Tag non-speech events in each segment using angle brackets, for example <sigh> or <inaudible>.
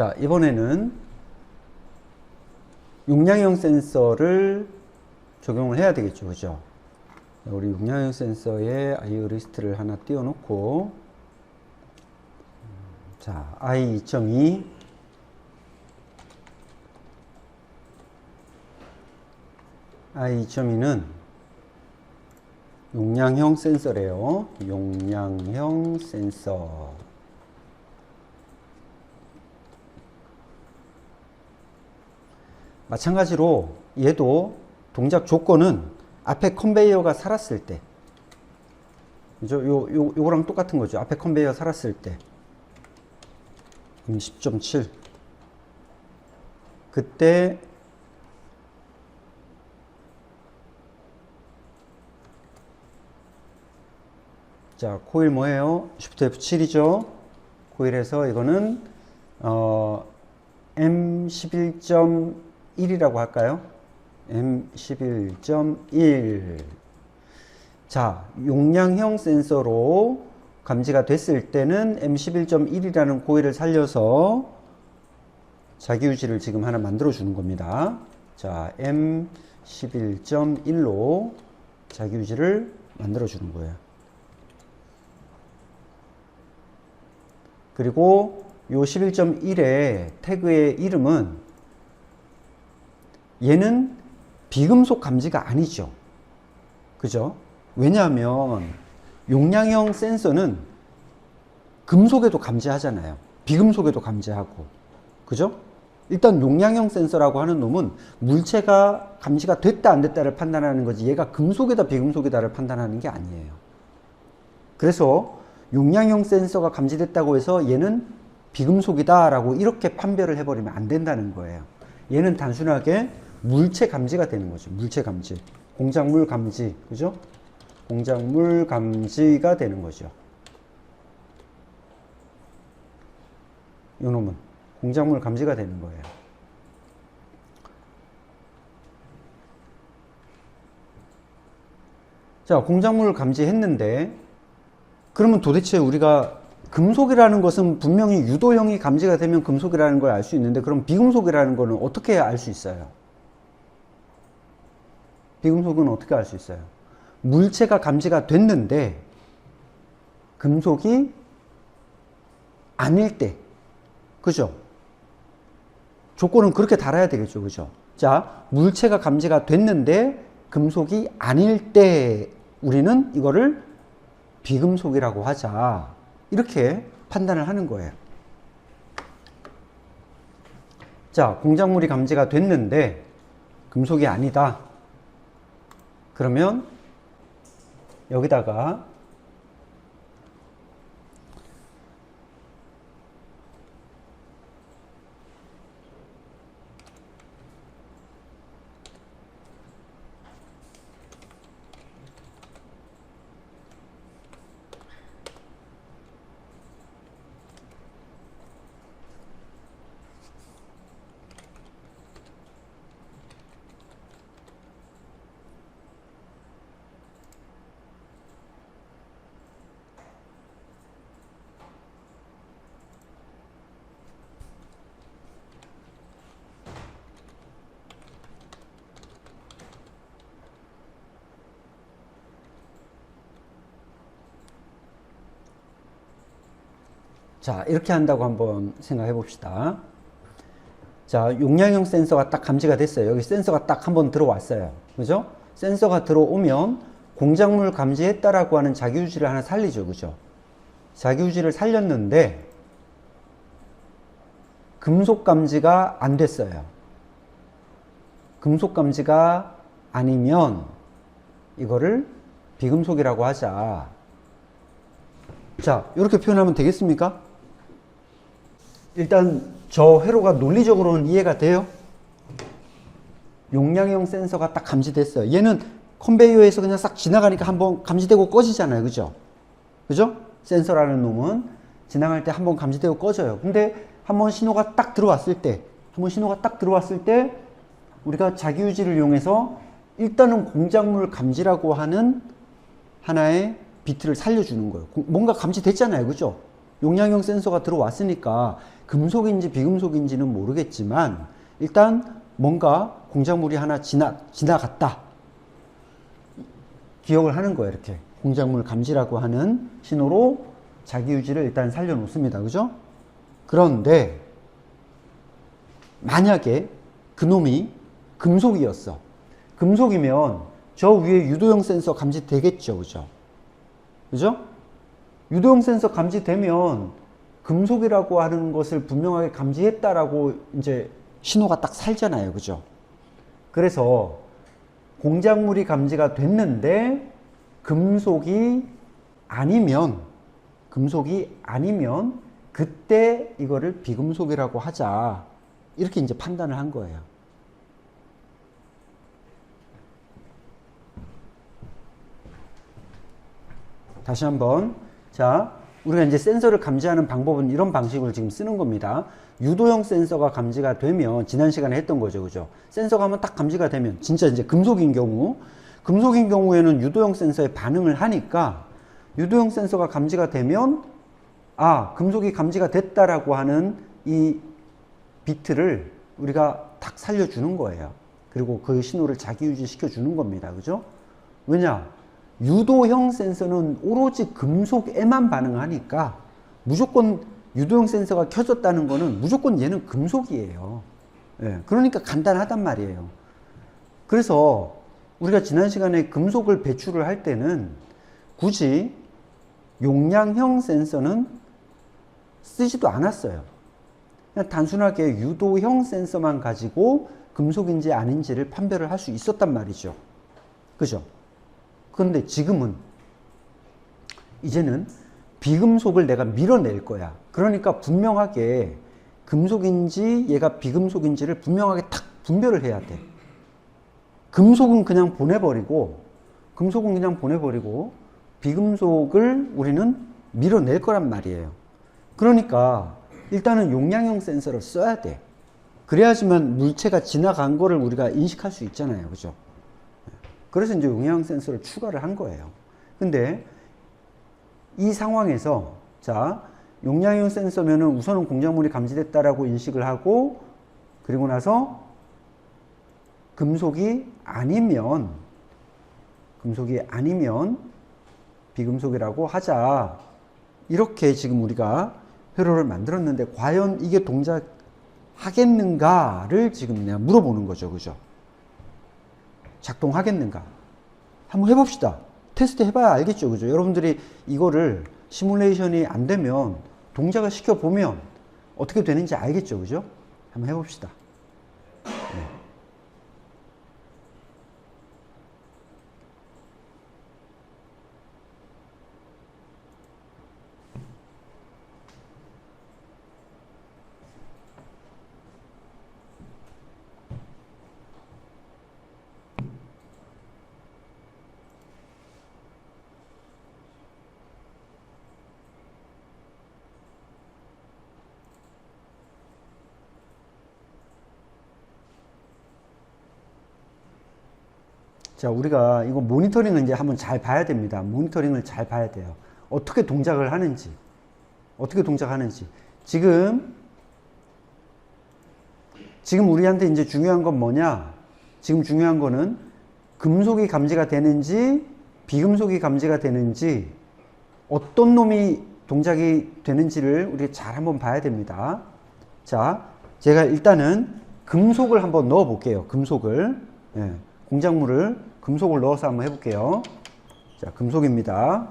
자, 이번에는 용량형 센서를 적용을 해야 되겠죠. 그죠? 우리 용량형 센서에 IO 리스트를 하나 띄워놓고, 자, I2.2 I2.2는 용량형 센서래요. 용량형 센서. 마찬가지로 얘도 동작 조건은 앞에 컨베이어가 살았을 때 그죠? 요, 요, 요거랑 똑같은 거죠. 앞에 컨베이어 살았을 때. 음, 10.7. 그때 자, 코일 뭐예요? Shift F7이죠. 코일에서 이거는 어, M11.1이라고 할까요? M11.1. 자, 용량형 센서로 감지가 됐을 때는 M11.1이라는 코일을 살려서 자기 유지를 지금 하나 만들어 주는 겁니다. 자, M11.1로 자기 유지를 만들어 주는 거예요. 그리고 요 11.1의 태그의 이름은 얘는 비금속 감지가 아니죠. 그죠? 왜냐하면 용량형 센서는 금속에도 감지하잖아요. 비금속에도 감지하고. 그죠? 일단 용량형 센서라고 하는 놈은 물체가 감지가 됐다 안 됐다를 판단하는 거지 얘가 금속이다 비금속이다를 판단하는 게 아니에요. 그래서 용량형 센서가 감지됐다고 해서 얘는 비금속이다 라고 이렇게 판별을 해버리면 안 된다는 거예요. 얘는 단순하게 물체 감지가 되는 거죠. 물체 감지. 공작물 감지. 그죠? 공작물 감지가 되는 거죠. 요 놈은 공작물 감지가 되는 거예요. 자, 공작물을 감지했는데 그러면 도대체 우리가 금속이라는 것은 분명히 유도형이 감지가 되면 금속이라는 걸 알 수 있는데 그럼 비금속이라는 거는 어떻게 알 수 있어요? 비금속은 어떻게 알 수 있어요? 물체가 감지가 됐는데 금속이 아닐 때 그죠? 조건은 그렇게 달아야 되겠죠 그죠? 자 물체가 감지가 됐는데 금속이 아닐 때 우리는 이거를 비금속이라고 하자. 이렇게 판단을 하는 거예요. 자, 공작물이 감지가 됐는데 금속이 아니다. 그러면 여기다가 자, 이렇게 한다고 한번 생각해 봅시다. 자, 용량형 센서가 딱 감지가 됐어요. 여기 센서가 딱 한번 들어왔어요. 그죠? 센서가 들어오면 공작물 감지했다라고 하는 자기유지를 하나 살리죠. 그죠? 자기유지를 살렸는데 금속 감지가 안 됐어요. 금속 감지가 아니면 이거를 비금속이라고 하자. 자, 이렇게 표현하면 되겠습니까? 일단 저 회로가 논리적으로는 이해가 돼요. 용량형 센서가 딱 감지됐어요. 얘는 컨베이어에서 그냥 싹 지나가니까 한번 감지되고 꺼지잖아요. 그죠? 그죠? 센서라는 놈은 지나갈 때 한번 감지되고 꺼져요. 근데 한번 신호가 딱 들어왔을 때, 한번 신호가 딱 들어왔을 때 우리가 자기유지를 이용해서 일단은 공작물 감지라고 하는 하나의 비트를 살려주는 거예요. 뭔가 감지됐잖아요. 그죠? 용량형 센서가 들어왔으니까 금속인지 비금속인지는 모르겠지만 일단 뭔가 공작물이 하나 지나, 지나갔다. 기억을 하는 거예요, 이렇게. 공작물 감지라고 하는 신호로 자기 유지를 일단 살려놓습니다. 그죠? 그런데 만약에 그놈이 금속이었어. 금속이면 저 위에 유도형 센서 감지되겠죠. 그죠? 그죠? 유도형 센서 감지되면 금속이라고 하는 것을 분명하게 감지했다라고 이제 신호가 딱 살잖아요. 그죠? 그래서 공작물이 감지가 됐는데 금속이 아니면 금속이 아니면 그때 이거를 비금속이라고 하자. 이렇게 이제 판단을 한 거예요. 다시 한번. 자, 우리가 이제 센서를 감지하는 방법은 이런 방식을 지금 쓰는 겁니다. 유도형 센서가 감지가 되면, 지난 시간에 했던 거죠. 그죠? 센서가 한번 딱 감지가 되면, 진짜 이제 금속인 경우, 금속인 경우에는 유도형 센서에 반응을 하니까, 유도형 센서가 감지가 되면, 아, 금속이 감지가 됐다라고 하는 이 비트를 우리가 탁 살려주는 거예요. 그리고 그 신호를 자기 유지시켜 주는 겁니다. 그죠? 왜냐? 유도형 센서는 오로지 금속에만 반응하니까 무조건 유도형 센서가 켜졌다는 거는 무조건 얘는 금속이에요. 예, 그러니까 간단하단 말이에요. 그래서 우리가 지난 시간에 금속을 배출을 할 때는 굳이 용량형 센서는 쓰지도 않았어요. 그냥 단순하게 유도형 센서만 가지고 금속인지 아닌지를 판별을 할 수 있었단 말이죠. 그죠? 그런데 지금은 이제는 비금속을 내가 밀어낼 거야. 그러니까 분명하게 금속인지 얘가 비금속인지를 분명하게 탁 분별을 해야 돼. 금속은 그냥 보내버리고, 금속은 그냥 보내버리고, 비금속을 우리는 밀어낼 거란 말이에요. 그러니까 일단은 용량형 센서를 써야 돼. 그래야지만 물체가 지나간 거를 우리가 인식할 수 있잖아요. 그죠? 그래서 이제 용량 센서를 추가를 한 거예요. 근데 이 상황에서 자, 용량형 센서면은 우선은 공작물이 감지됐다라고 인식을 하고 그리고 나서 금속이 아니면 금속이 아니면 비금속이라고 하자. 이렇게 지금 우리가 회로를 만들었는데 과연 이게 동작하겠는가를 지금 내가 물어보는 거죠. 그죠? 작동하겠는가? 한번 해봅시다. 테스트 해봐야 알겠죠. 그죠? 여러분들이 이거를 시뮬레이션이 안 되면 동작을 시켜보면 어떻게 되는지 알겠죠. 그죠? 한번 해봅시다. 네. 자, 우리가 이거 모니터링을 이제 한번 잘 봐야 됩니다. 모니터링을 잘 봐야 돼요. 어떻게 동작을 하는지. 어떻게 동작하는지. 지금, 지금 우리한테 이제 중요한 건 뭐냐? 지금 중요한 거는 금속이 감지가 되는지, 비금속이 감지가 되는지, 어떤 놈이 동작이 되는지를 우리가 잘 한번 봐야 됩니다. 자, 제가 일단은 금속을 한번 넣어 볼게요. 금속을. 예, 공작물을 금속을 넣어서 한번 해볼게요. 자, 금속입니다.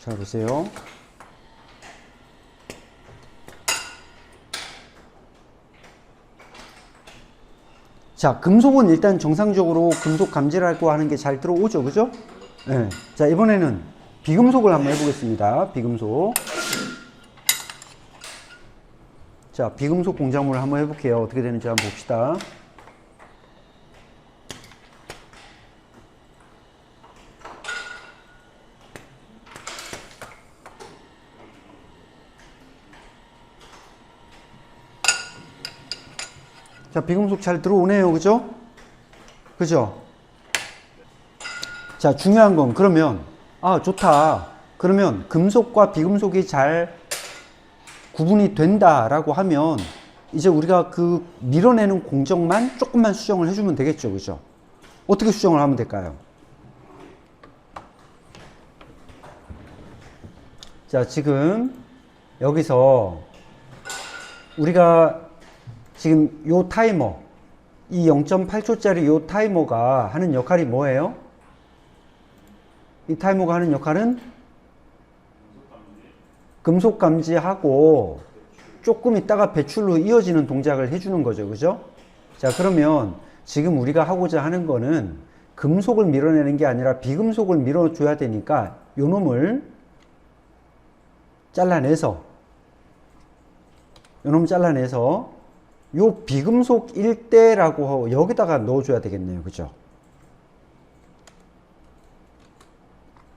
자, 보세요. 자, 금속은 일단 정상적으로 금속 감지라고 하는 게 잘 들어오죠. 그죠? 네. 자, 이번에는 비금속을 한번 해보겠습니다. 비금속. 자, 비금속 공작물을 한번 해볼게요. 어떻게 되는지 한번 봅시다. 자, 비금속 잘 들어오네요. 그죠? 그죠? 자, 중요한 건 그러면 아, 좋다. 그러면 금속과 비금속이 잘 구분이 된다라고 하면 이제 우리가 그 밀어내는 공정만 조금만 수정을 해주면 되겠죠. 그죠? 어떻게 수정을 하면 될까요? 자, 지금 여기서 우리가 지금 요 타이머, 이 0.8초짜리 요 타이머가 하는 역할이 뭐예요? 이 타이머가 하는 역할은 금속 감지하고 조금 있다가 배출로 이어지는 동작을 해주는 거죠. 그죠? 자, 그러면 지금 우리가 하고자 하는 거는 금속을 밀어내는 게 아니라 비금속을 밀어줘야 되니까 요 놈을 잘라내서 요 놈 잘라내서 요 비금속 일대라고 하고 여기다가 넣어줘야 되겠네요. 그죠?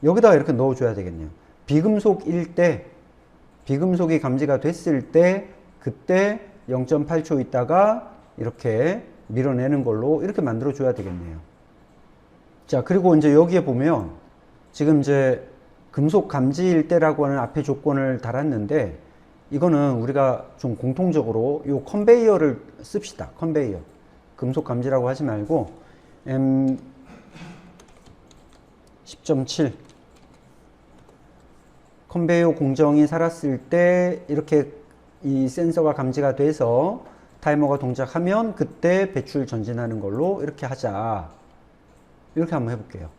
여기다가 이렇게 넣어줘야 되겠네요. 비금속 일대 비금속이 감지가 됐을 때 그때 0.8초 있다가 이렇게 밀어내는 걸로 이렇게 만들어 줘야 되겠네요. 자, 그리고 이제 여기에 보면 지금 이제 금속 감지일 때라고 하는 앞에 조건을 달았는데 이거는 우리가 좀 공통적으로 요 컨베이어를 씁시다. 컨베이어. 금속 감지라고 하지 말고 M 10.7 컨베이어 공정이 살았을 때 이렇게 이 센서가 감지가 돼서 타이머가 동작하면 그때 배출 전진하는 걸로 이렇게 하자. 이렇게 한번 해볼게요.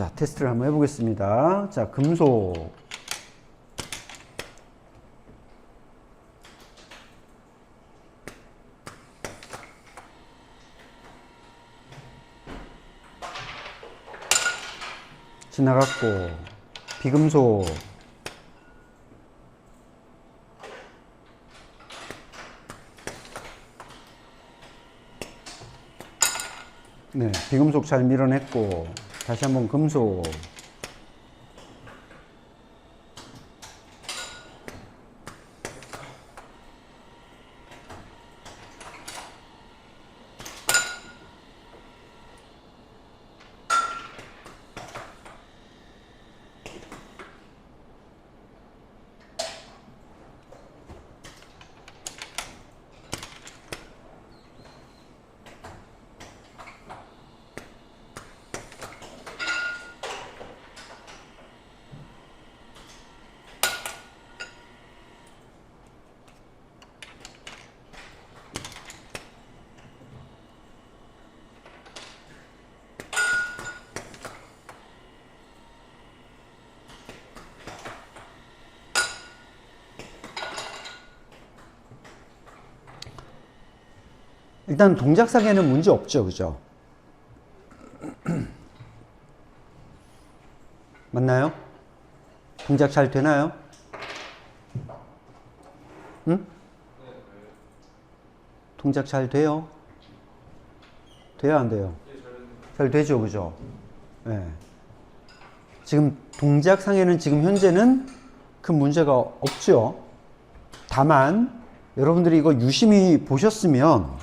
자, 테스트를 한번 해보겠습니다. 자, 금속. 지나갔고, 비금속. 네, 비금속 잘 밀어냈고, 다시 한번 금속. 일단 동작상에는 문제 없죠, 그죠? <clears throat> 맞나요? 동작 잘 되나요? 응? 동작 잘 돼요? 돼요, 안 돼요? 잘 되죠, 그죠? 네. 지금 동작상에는 지금 현재는 큰 문제가 없죠. 다만 여러분들이 이거 유심히 보셨으면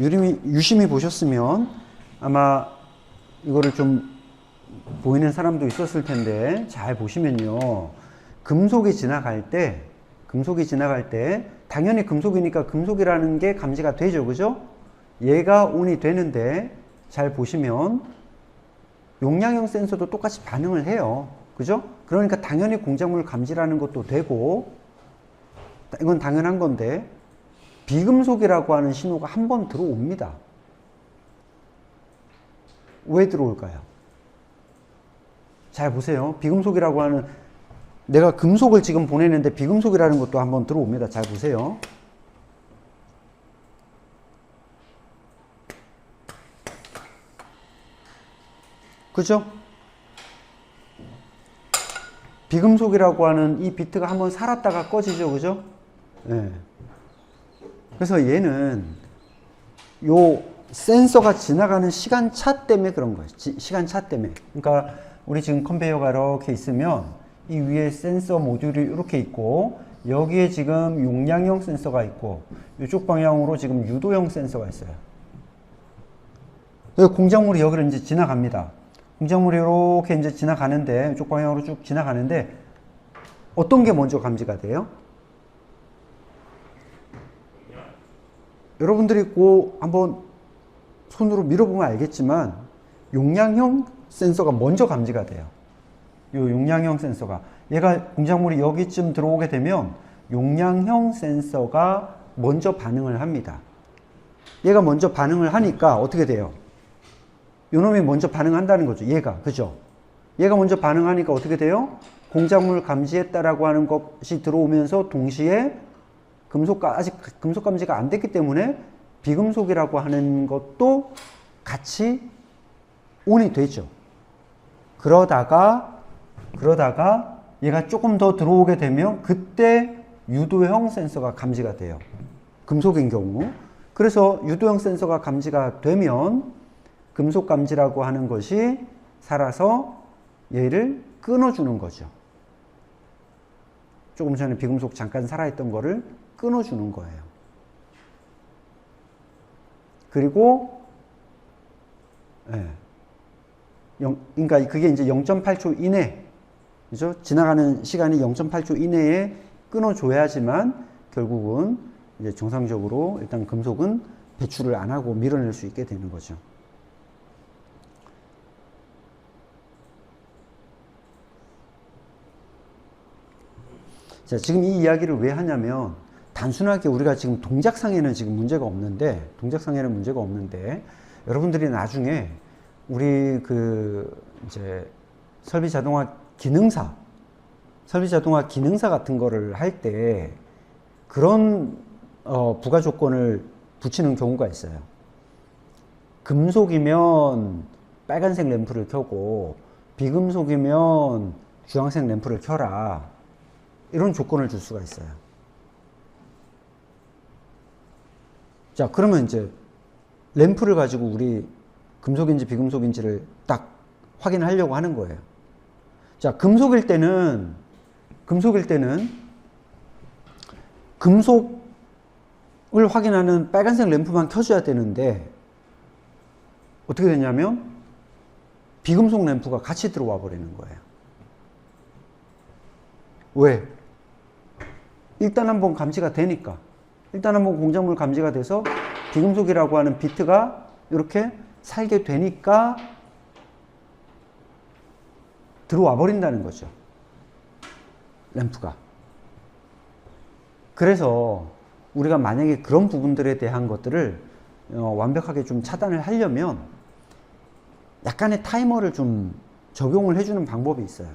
유심히, 유심히 보셨으면 아마 이거를 좀 보이는 사람도 있었을 텐데 잘 보시면요. 금속이 지나갈 때, 금속이 지나갈 때 당연히 금속이니까 금속이라는 게 감지가 되죠. 그죠? 얘가 온이 되는데 잘 보시면 용량형 센서도 똑같이 반응을 해요. 그죠? 그러니까 당연히 공작물 감지라는 것도 되고 이건 당연한 건데 비금속이라고 하는 신호가 한 번 들어옵니다. 왜 들어올까요? 잘 보세요. 비금속이라고 하는 내가 금속을 지금 보내는데 비금속이라는 것도 한번 들어옵니다. 잘 보세요. 그죠? 비금속이라고 하는 이 비트가 한번 살았다가 꺼지죠. 그죠? 네. 그래서 얘는 요 센서가 지나가는 시간차 때문에 그런 거예요. 지- 시간차 때문에. 그러니까 우리 지금 컨베이어가 이렇게 있으면 이 위에 센서 모듈이 이렇게 있고 여기에 지금 용량형 센서가 있고 이쪽 방향으로 지금 유도형 센서가 있어요. 공작물이 여기를 이제 지나갑니다. 공작물이 이렇게 이제 지나가는데 이쪽 방향으로 쭉 지나가는데 어떤 게 먼저 감지가 돼요? 여러분들이 꼭 한번 손으로 밀어보면 알겠지만 용량형 센서가 먼저 감지가 돼요. 요 용량형 센서가 얘가 공작물이 여기쯤 들어오게 되면 용량형 센서가 먼저 반응을 합니다. 얘가 먼저 반응을 하니까 어떻게 돼요? 요놈이 먼저 반응한다는 거죠. 얘가 그죠? 얘가 먼저 반응하니까 어떻게 돼요? 공작물 감지했다라고 하는 것이 들어오면서 동시에 금속가 아직 금속 감지가 안 됐기 때문에 비금속이라고 하는 것도 같이 온이 되죠. 그러다가 그러다가 얘가 조금 더 들어오게 되면 그때 유도형 센서가 감지가 돼요. 금속인 경우. 그래서 유도형 센서가 감지가 되면 금속 감지라고 하는 것이 살아서 얘를 끊어주는 거죠. 조금 전에 비금속 잠깐 살아있던 거를 끊어주는 거예요. 그리고 예. 영, 그러니까 그게 이제 0.8초 이내, 그죠? 지나가는 시간이 0.8초 이내에 끊어줘야지만 결국은 이제 정상적으로 일단 금속은 배출을 안 하고 밀어낼 수 있게 되는 거죠. 자, 지금 이 이야기를 왜 하냐면 단순하게 우리가 지금 동작상에는 지금 문제가 없는데 동작상에는 문제가 없는데 여러분들이 나중에 우리 그 이제 설비 자동화 기능사 설비 자동화 기능사 같은 거를 할 때 그런 어, 부가 조건을 붙이는 경우가 있어요. 금속이면 빨간색 램프를 켜고 비금속이면 주황색 램프를 켜라. 이런 조건을 줄 수가 있어요. 자, 그러면 이제 램프를 가지고 우리 금속인지 비금속인지를 딱 확인하려고 하는 거예요. 자, 금속일 때는, 금속일 때는 금속을 확인하는 빨간색 램프만 켜줘야 되는데 어떻게 되냐면 비금속 램프가 같이 들어와 버리는 거예요. 왜? 일단 한번 감지가 되니까. 일단 한번 공작물 감지가 돼서 비금속이라고 하는 비트가 이렇게 살게 되니까 들어와 버린다는 거죠. 램프가. 그래서 우리가 만약에 그런 부분들에 대한 것들을 어, 완벽하게 좀 차단을 하려면 약간의 타이머를 좀 적용을 해주는 방법이 있어요.